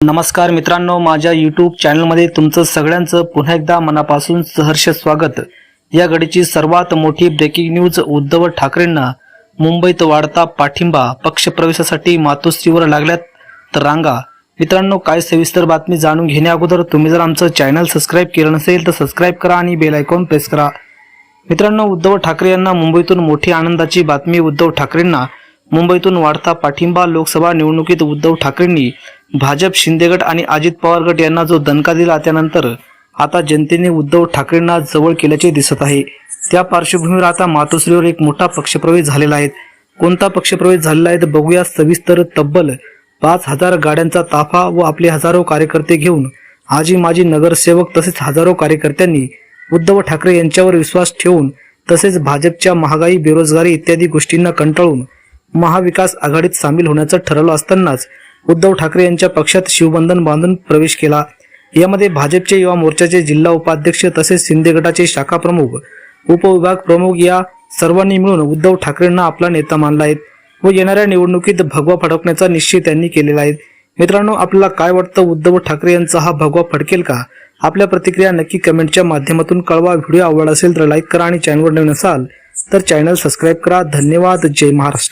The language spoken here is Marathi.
नमस्कार मित्रांनो माझ्या यूट्यूब चॅनलमध्ये तुमचं सगळ्यांचं पुन्हा एकदा मनापासून सहर्ष स्वागत. या घडीची सर्वात मोठी ब्रेकिंग न्यूज उद्धव ठाकरेंना मुंबईत वाढता पाठिंबा पक्षप्रवेशासाठी मातोश्रीवर लागल्यात तर रांगा मित्रांनो काय सविस्तर बातमी जाणून घेण्या अगोदर तुम्ही जर आमचं चॅनल सबस्क्राईब केलं नसेल तर सबस्क्राईब करा आणि बेल आयकॉन प्रेस करा. मित्रांनो उद्धव ठाकरे यांना मुंबईतून मोठी आनंदाची बातमी उद्धव ठाकरेंना मुंबईतून वाढता पाठिंबा लोकसभा निवडणुकीत उद्धव ठाकरेंनी भाजप शिंदे गट आणि अजित पवार गट यांना जो दणका दिला त्यानंतर आता जनतेने उद्धव ठाकरेंना जवळ केल्याचे दिसत आहे. त्या पार्श्वभूमीवर आता मातोश्रीवर एक मोठा पक्षप्रवेश झालेला आहे. कोणता पक्षप्रवेश झालेला आहे तर बघूया. सविस्तर तब्बल पाच हजार गाड्यांचा ताफा व आपले हजारो कार्यकर्ते घेऊन आजी माजी नगरसेवक तसेच हजारो कार्यकर्त्यांनी उद्धव ठाकरे यांच्यावर विश्वास ठेवून तसेच भाजपच्या महागाई बेरोजगारी इत्यादी गोष्टींना कंटाळून महाविकास आघाडीत सामील होण्याचं ठरवलं असतानाच उद्धव ठाकरे यांच्या पक्षात शिवबंधन बांधून प्रवेश केला. यामध्ये भाजपचे युवा मोर्चाचे जिल्हा उपाध्यक्ष तसेच शिंदे गटाचे शाखा प्रमुख उपविभाग प्रमुख या सर्वांनी मिळून उद्धव ठाकरेंना आपला नेता मानला आहे व येणाऱ्या निवडणुकीत भगवा फडकण्याचा निश्चय त्यांनी केलेला आहे. मित्रांनो आपल्याला काय वाटतं? उद्धव ठाकरे यांचा हा भगवा फडकेल का? आपल्या प्रतिक्रिया नक्की कमेंटच्या माध्यमातून कळवा. व्हिडिओ आवडला असेल तर लाईक करा आणि चॅनलवर नवीन असाल तर चॅनल सबस्क्राईब करा. धन्यवाद. जय महाराष्ट्र.